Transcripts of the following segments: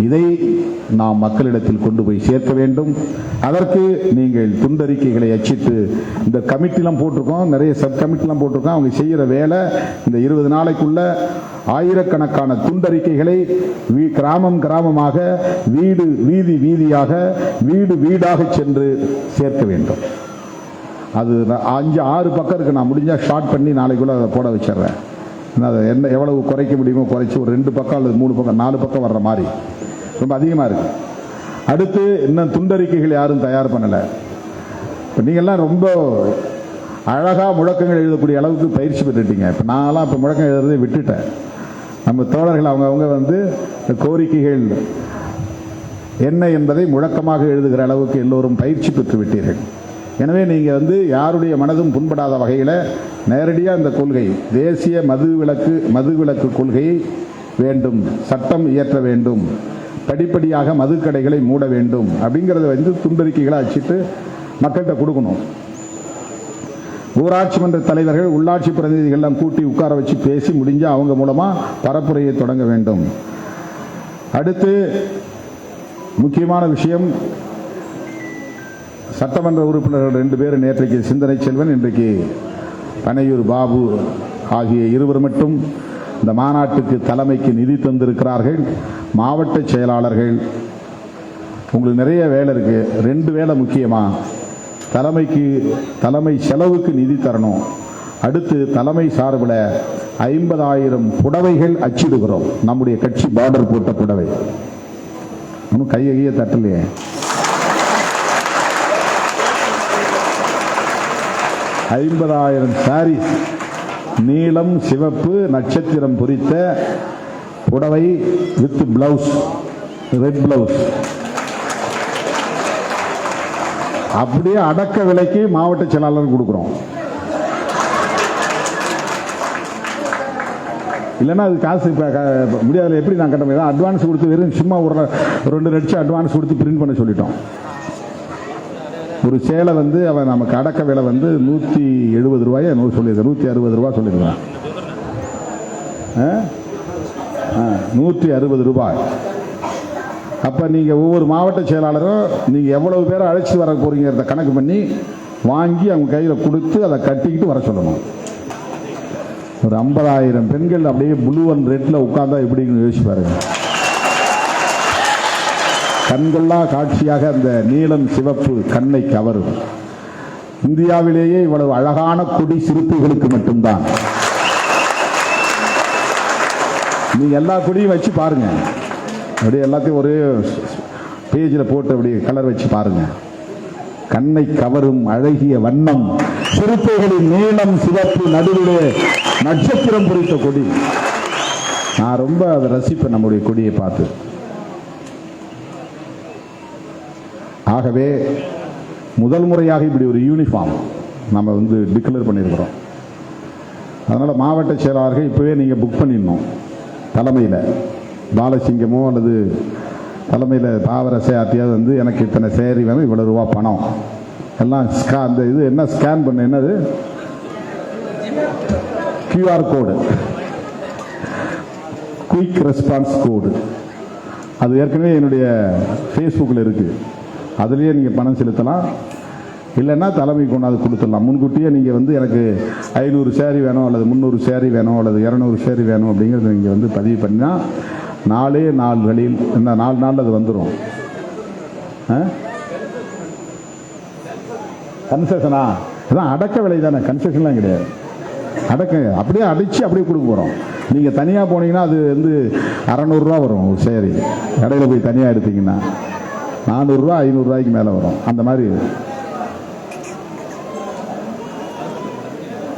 இதை நாம் மக்களிடத்தில் கொண்டு போய் சேர்க்க வேண்டும். அதற்கு நீங்கள் துண்டறிக்கைகளை அச்சிட்டு இந்த கமிட்டிலாம் போட்டிருக்கோம். நிறைய சப் கமிட்டிலாம் போட்டிருக்கோம். அவங்க செய்கிற வேலை இந்த இருபது நாளைக்குள்ள ஆயிரக்கணக்கான துண்டறிக்கைகளை வீ- கிராமம் கிராமமாக வீடு வீதி வீதியாக வீடு வீடாக சென்று சேர்க்க வேண்டும். அது நான் அஞ்சு ஆறு பக்கம் இருக்கு. நான் முடிஞ்சால் ஷார்ட் பண்ணி நாளைக்குள்ள அதை போட வச்சிடுறேன். அதை என்ன எவ்வளவு குறைக்க முடியுமோ குறைச்சி ஒரு ரெண்டு பக்கம் அல்லது மூணு பக்கம் நாலு பக்கம் வர்ற மாதிரி. ரொம்ப அதிகமாக இருக்குது அடுத்து இன்னும் துண்டறிக்கைகள் யாரும் தயார் பண்ணலை. இப்போ நீங்கள்லாம் ரொம்ப அழகாக முழக்கங்கள் எழுதக்கூடிய அளவுக்கு பயிற்சி பெற்றுட்டீங்க. இப்போ நான்லாம் இப்போ முழக்கம் எழுதுறதை விட்டுட்டேன். நம்ம தோழர்கள் அவங்கவுங்க வந்து இந்த கோரிக்கைகள் என்ன என்பதை முழக்கமாக எழுதுகிற அளவுக்கு எல்லோரும் பயிற்சி பெற்று விட்டீர்கள். எனவே நீங்கள் வந்து யாருடைய மனதும் புண்படாத வகையில் நேரடியாக இந்த கொள்கை தேசிய மது விலக்கு மது விலக்கு கொள்கையை வேண்டும் சட்டம் இயற்ற வேண்டும் படிப்படியாக மதுக்கடைகளை மூட வேண்டும் அப்படிங்கிறத வந்து துண்டறிக்கைகளை அச்சிட்டு மக்கள்கிட்ட கொடுக்கணும். ஊராட்சி மன்ற தலைவர்கள் உள்ளாட்சி பிரதிநிதிகள்லாம் கூட்டி உட்கார வச்சு பேசி முடிஞ்சால் அவங்க மூலமாக பரப்புரையை தொடங்க வேண்டும். அடுத்து முக்கியமான விஷயம் சட்டமன்ற உறுப்பினர்கள் ரெண்டு பேர் நேற்றைக்கு சிந்தனை செல்வன் இன்றைக்கு பனையூர் பாபு ஆகிய இருவர் மட்டும் இந்த மாநாட்டுக்கு தலைமைக்கு நிதி தந்திருக்கிறார்கள். மாவட்ட செயலாளர்கள் உங்களுக்கு நிறைய வேலை இருக்கு. ரெண்டு வேலை முக்கியமா? தலைமைக்கு தலைமை செலவுக்கு நிதி தரணும். அடுத்து தலைமை சார்பில் ஐம்பதாயிரம் புடவைகள் அச்சிடுகிறோம். நம்முடைய கட்சி பார்டர் போட்ட புடவை. ஒன்றும் கையகையே தட்டலையே. ஐம்பதாயிரம் சாரீஸ் நீளம் சிவப்பு நட்சத்திரம் பொறித்த புடவை வித் பிளவுஸ் ரெட் பிளவுஸ் அப்படியே அடக்க விலைக்கு மாவட்ட செயலாளர் கொடுக்குறோம். இல்லைன்னா அது காசு இப்போ முடியாதுல எப்படி நான் கட்ட முடியாது அட்வான்ஸ் கொடுத்து வெறும் சும்மா ஒரு ரெண்டு லட்சம் அட்வான்ஸ் கொடுத்து பிரிண்ட் பண்ண சொல்லிட்டோம். ஒரு சேலை வந்து அவன் நமக்கு அடக்க விலை வந்து நூற்றி எழுபது ரூபாயை நூறு சொல்லியிருக்கேன் நூற்றி அறுபது ரூபா சொல்லியிருக்கான் நூற்றி அறுபது ரூபாய். அப்போ நீங்கள் ஒவ்வொரு மாவட்ட செயலாளரும் நீங்கள் எவ்வளவு பேரை அழைச்சி வர போகிறீங்கிறத கணக்கு பண்ணி வாங்கி அவங்க கையில் கொடுத்து அதை கட்டிக்கிட்டு வர சொல்லணும். ஒரு ஐம்பதாயிரம் பெண்கள் அப்படியே ப்ளூ அண்ட் ரெட்டில் உட்காந்தா எப்படின்னு யோசிச்சு பாருங்கள் கண்கொள்ளா காட்சியாக அந்த நீளம் சிவப்பு கண்ணை கவரும். இந்தியாவிலேயே இவ்வளவு அழகான கொடி சிறுத்தைகளுக்கு மட்டும்தான். நீ எல்லா கொடியும் வச்சு பாருங்க. அப்படியே எல்லாத்தையும் ஒரே பேஜில் போட்டு அப்படியே கலர் வச்சு பாருங்க. கண்ணை கவரும் அழகிய வண்ணம் சிறுத்தைகளின் நீளம் சிவப்பு நடுவிலே நட்சத்திரம் பொறித்த கொடி. நான் ரொம்ப அதை ரசிப்பேன் நம்முடைய கொடியை பார்த்து. ஆகவே முதல் முறையாக இப்படி ஒரு யூனிஃபார்ம் நம்ம வந்து டிக்ளேர் பண்ணியிருக்கிறோம். அதனால் மாவட்ட செயலாளர்கள் இப்போவே நீங்கள் புக் பண்ணிடணும். தலைமையில் பாலசிங்கமோ அல்லது தலைமையில் தாவர சேத்தியாவது வந்து எனக்கு இத்தனை சேரி வேணும் இவ்வளோ ரூபா பணம். எல்லாம் ஸ்கா அந்த இது என்ன ஸ்கேன் பண்ண என்னது? QR code quick response code அது ஏற்கனவே என்னுடைய ஃபேஸ்புக்கில் இருக்குது அதுலேயே நீங்கள் பணம் செலுத்தலாம். இல்லைன்னா தலைமை கொண்டாந்து கொடுத்துடலாம். முன்கூட்டியே நீங்கள் வந்து எனக்கு ஐநூறு சேரி வேணும் அல்லது முந்நூறு சேரி வேணும் அல்லது இரநூறு சேரி வேணும் அப்படிங்கிறத நீங்கள் வந்து பதிவு பண்ணால் நாலே நாள்களில் இந்த நாலு நாளில் அது வந்துடும் கன்செஷனா அதான் அடக்க விலை தானே. கன்செஷன்லாம் கிடையாது. அடக்க அப்படியே அடித்து அப்படியே கொடுக்க போகிறோம் நீங்கள் தனியாக போனீங்கன்னா அது வந்து அறநூறுரூவா வரும் ஒரு சேரி கடையில் போய் தனியாக எடுத்தீங்கன்னா. நானூறுரூவா ஐநூறுரூவாய்க்கு மேலே வரும். அந்த மாதிரி.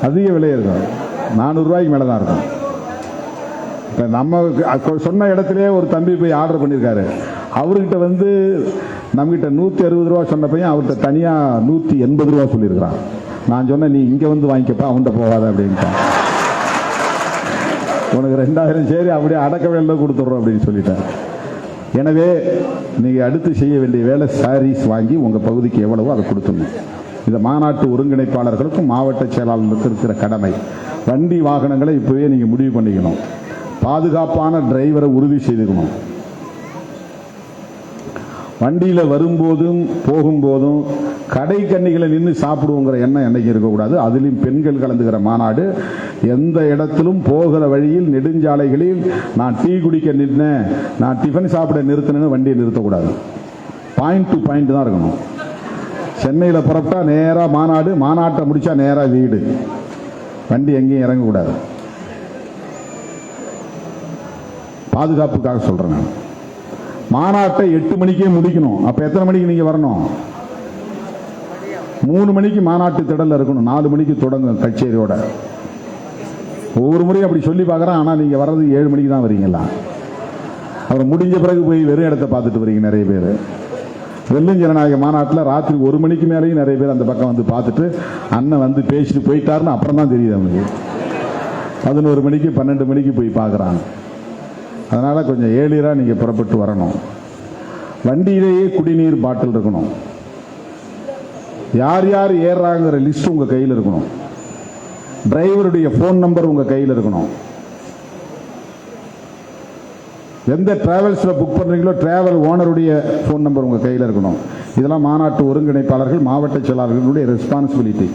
அதிக விலை இருக்கும். நானூறுரூவாய்க்கு மேலே தான் இருக்கும். இப்போ நம்ம சொன்ன இடத்துலேயே ஒரு தம்பி போய் ஆர்டர் பண்ணியிருக்காரு அவர்கிட்ட வந்து நம்மகிட்ட நூற்றி அறுபது ரூபா சொன்ன பையன் அவர்கிட்ட தனியாக நூற்றி எண்பது ரூபா சொல்லியிருக்கிறான். நான் சொன்னேன் நீ இங்கே வந்து வாங்கிக்கப்பா அவன்கிட்ட போகாத அப்படின்ட்டான். உனக்கு ரெண்டாயிரம் சரி அப்படியே அடக்க வேலை கொடுத்துட்றோம் அப்படின்னு சொல்லிட்டேன் எனவே நீங்கள் அடுத்து செய்ய வேண்டிய வேலை சாரீஸ் வாங்கி உங்கள் பகுதிக்கு எவ்வளவோ அதை கொடுத்துடணும் இந்த மாநாட்டு ஒருங்கிணைப்பாளர்களுக்கும் மாவட்ட செயலாளர்களுக்கும் இருக்கிற கடமை. வண்டி வாகனங்களை இப்போவே நீங்கள் முடிவு பண்ணிக்கணும். பாதுகாப்பான டிரைவரை உறுதி செய்துக்கணும். வண்டியில் வரும்போதும் போகும்போதும் கடை கன்னிகளை நின்று சாப்பிடுவோங்கிற எண்ணம் என்னைக்கு இருக்கக்கூடாது? அதிலும் பெண்கள் கலந்துகிற மாநாடு. எந்த இடத்திலும் போகிற வழியில் நெடுஞ்சாலைகளில் நான் டீ குடிக்க நின்றேன் நான் டிஃபன் சாப்பிட நிறுத்தினேன்னு வண்டியை நிறுத்தக்கூடாது. பாயிண்ட் டு பாயிண்ட் தான் இருக்கணும். சென்னையில் புறப்பட்டா நேராக மாநாடு மாநாட்டை முடித்தா நேராக வீடு. வண்டி எங்கேயும் இறங்கக்கூடாது. பாதுகாப்புக்காக சொல்கிறேன் நான். மாநாட்டை எட்டு மணிக்கே முடிக்கணும். அப்போ எத்தனை மணிக்கு நீங்கள் வரணும்? மூணு மணிக்கு மாநாட்டு திடலில் இருக்கணும். நாலு மணிக்கு தொடங்கும் கச்சேரியோட. ஒவ்வொரு முறையும் அப்படி சொல்லி பார்க்குறேன். ஆனால் நீங்கள் வர்றது ஏழு மணிக்கு தான் வரீங்களா? அப்புறம் முடிஞ்ச பிறகு போய் வெறும் இடத்த பார்த்துட்டு வரீங்க நிறைய பேர். வெள்ளும் ஜனநாயக மாநாட்டில் ராத்திரி ஒரு மணிக்கு மேலேயும் நிறைய பேர் அந்த பக்கம் வந்து பார்த்துட்டு அண்ணன் வந்து பேசிட்டு போயிட்டாருன்னு அப்புறம் தான் தெரியுது அவனுக்கு. பதினோரு மணிக்கு பன்னெண்டு மணிக்கு போய் பார்க்குறாங்க அதனால் கொஞ்சம் ஏழியராக நீங்கள் புறப்பட்டு வரணும். வண்டியிலேயே குடிநீர் பாட்டில் இருக்கணும். யார் யார் ஏறுறாங்கிற லிஸ்ட் உங்க கையில் இருக்கணும். டிரைவருடைய ஃபோன் நம்பர் உங்க கையில் இருக்கணும். எந்த டிராவல்ஸில் புக் பண்ணுறீங்களோ டிராவல் ஓனருடைய ஃபோன் நம்பர் உங்கள் கையில் இருக்கணும். இதெல்லாம் மாநாட்டு ஒருங்கிணைப்பாளர்கள் மாவட்ட செயலாளர்களுடைய ரெஸ்பான்சிபிலிட்டி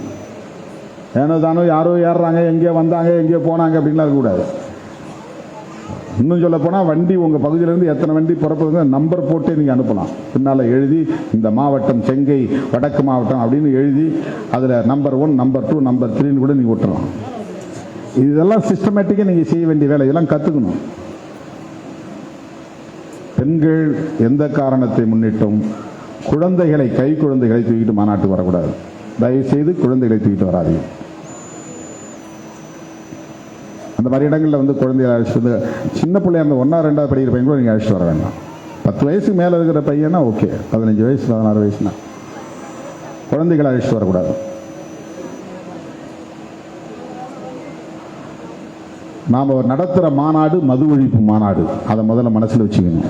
ஏனோ தானோ யாரோ ஏறுறாங்க எங்கேயோ வந்தாங்க எங்கேயோ போனாங்க அப்படின்லாம் இருக்கக்கூடாது. இன்னும் சொல்ல போனால் வண்டி உங்கள் பகுதியிலேருந்து எத்தனை வண்டி புறப்படுது நம்பர் போட்டே நீங்கள் அனுப்பலாம். பின்னால் எழுதி இந்த மாவட்டம் செங்கை வடக்கு மாவட்டம் அப்படின்னு எழுதி அதில் number one number two number த்ரீன்னு கூட நீங்கள் விட்டுறலாம். இதெல்லாம் சிஸ்டமேட்டிக்காக நீங்கள் செய்ய வேண்டிய வேலை. இதெல்லாம் கற்றுக்கணும் பெண்கள் எந்த காரணத்தை முன்னிட்டும் குழந்தைகளை கை குழந்தைகளை தூக்கிட்டு மாநாட்டுக்கு வரக்கூடாது. தயவு செய்து குழந்தைகளை தூக்கிட்டு வராதீங்க. அந்த மாதிரி இடங்களில் வந்து குழந்தைகளை அழைச்சிட்டு வந்து சின்ன பிள்ளையா இருந்த ஒன்றா ரெண்டாவது படிக்கிற பையன் கூட நீங்கள் அழைச்சிட்டு வர வேண்டாம். பத்து வயசுக்கு மேலே இருக்கிற பையனா ஓகே. பதினஞ்சு வயசு பதினாறு வயசுனா குழந்தைகளை அழைச்சிட்டு வரக்கூடாது. நாம் நடத்துகிற மாநாடு மது ஒழிப்பு மாநாடு. அதை முதல்ல மனசில் வச்சுக்கணும்.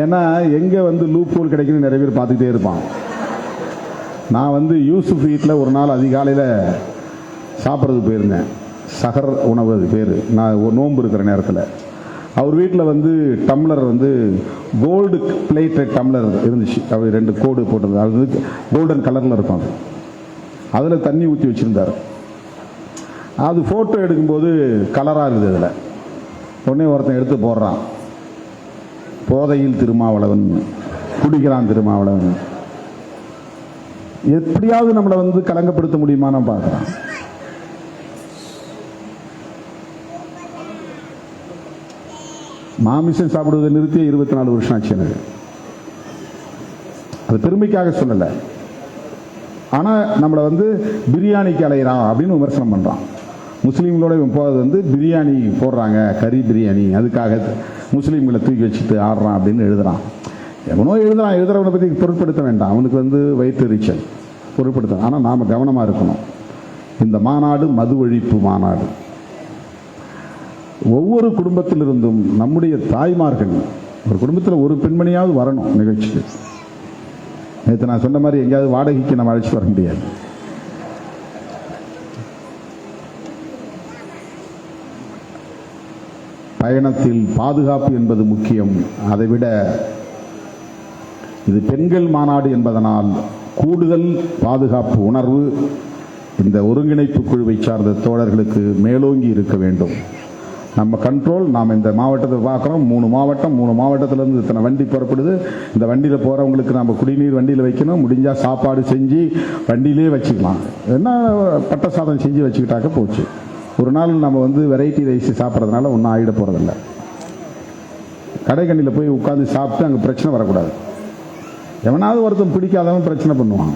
ஏன்னா எங்கே வந்து லூப் ஹோல் கிடைக்குதுன்னு நிறைய பேர் பார்த்துக்கிட்டே இருப்பான் நான் வந்து யூசுஃப் வீட்டில் ஒரு நாள் அதிகாலையில் சாப்பிட்றதுக்கு போயிருந்தேன். சகர் உணவு அது பேர். நான் ஒரு நோன்பு இருக்கிற நேரத்தில். அவர் வீட்டில் வந்து டம்ளர் வந்து கோல்டு பிளேட்டட் டம்ளர் இருந்துச்சு. அவர் ரெண்டு கோடு போட்டது. அது வந்து கோல்டன் கலரில் இருக்கும் அது. அதில் தண்ணி ஊற்றி வச்சுருந்தார். அது ஃபோட்டோ எடுக்கும்போது கலராக இருக்குது அதில். உடனே ஒருத்தன் எடுத்து போடுறான். போதையில் திருமாவளவன் குடிக்கிறான் திருமாவளவன். எப்படியாவது நம்மளை வந்து கலங்கப்படுத்த முடியுமா நான் பார்க்குறேன். மாமிசம் சாப்பிடுவதை நிறுத்தி இருபத்தி நாலு வருஷம் ஆச்சு எனக்கு. அது பெருமைக்காக சொல்லலை. ஆனால் நம்மளை வந்து பிரியாணிக்கு அலையிறான் அப்படின்னு விமர்சனம் பண்ணுறான் முஸ்லீம்களோட இவன் போகிறது வந்து பிரியாணி போடுறாங்க கறி பிரியாணி. அதுக்காக முஸ்லீம்களை தூக்கி வச்சுட்டு ஆடுறான் அப்படின்னு எழுதுறான். எவனோ எழுதுறான் எழுதுறவனை பற்றி பொருட்படுத்த வேண்டாம். அவனுக்கு வந்து வயிற்று எரிச்சல். பொருட்படுத்த ஆனால் நாம் கவனமாக இருக்கணும். இந்த மாநாடு மது ஒழிப்பு மாநாடு. ஒவ்வொரு குடும்பத்திலிருந்தும் நம்முடைய தாய்மார்கள் ஒரு குடும்பத்தில் ஒரு பெண்மணியாவது வரணும் நிகழ்ச்சிக்கு. நேற்று நான் சொன்ன மாதிரி எங்கேயாவது வாடகைக்கு நம்ம அழைச்சி வர முடியாது. பயணத்தில் பாதுகாப்பு என்பது முக்கியம். அதைவிட இது பெண்கள் மாநாடு என்பதனால் கூடுதல் பாதுகாப்பு உணர்வு இந்த ஒருங்கிணைப்பு குழுவை சார்ந்த தோழர்களுக்கு மேலோங்கி இருக்க வேண்டும். நம்ம கண்ட்ரோல் நாம் இந்த மாவட்டத்தை பார்க்குறோம். மூணு மாவட்டம் மூணு மாவட்டத்திலேருந்து இத்தனை வண்டி புறப்படுது. இந்த வண்டியில் போகிறவங்களுக்கு நம்ம குடிநீர் வண்டியில் வைக்கணும். முடிஞ்சால் சாப்பாடு செஞ்சு வண்டியிலே வச்சுக்கலாம். என்ன பட்ட சாதம் செஞ்சு வச்சுக்கிட்டாக்க போச்சு. ஒரு நாள் நம்ம வந்து வெரைட்டி ரைஸ் சாப்பிட்றதுனால ஒன்றும் ஆகிட போகிறதில்ல கடைக்கண்ணியில் போய் உட்காந்து சாப்பிட்டு அங்கே பிரச்சனை வரக்கூடாது. எவனாவது ஒருத்தன் பிடிக்காதவன் பிரச்சனை பண்ணுவான்.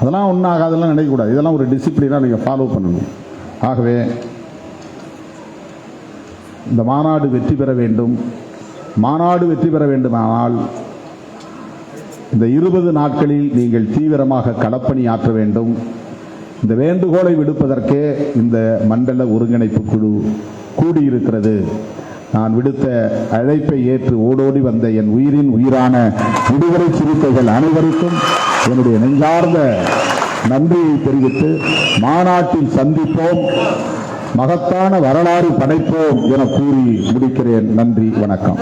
அதெல்லாம் ஒன்றும் ஆகாதெல்லாம் நினைக்கக்கூடாது. இதெல்லாம் ஒரு டிசிப்ளினாக நீங்கள் ஃபாலோ பண்ணணும். ஆகவே இந்த மாநாடு வெற்றி பெற வேண்டும். மாநாடு வெற்றி பெற வேண்டுமானால் இந்த இருபது நாட்களில் நீங்கள் தீவிரமாக களப்பணி ஆற்ற வேண்டும். இந்த வேண்டுகோளை விடுப்பதற்கே இந்த மண்டல ஒருங்கிணைப்பு குழு கூடியிருக்கிறது. நான் விடுத்த அழைப்பை ஏற்று ஓடோடி வந்த என் உயிரின் உயிரான விடுதலை சிறுத்தைகள் அனைவருக்கும் என்னுடைய நெஞ்சார்ந்த நன்றியை தெரிவித்து மாநாட்டில் சந்திப்போம் மகத்தான வரலாறு படைப்போம் என கூறி முடிக்கிறேன். நன்றி வணக்கம்.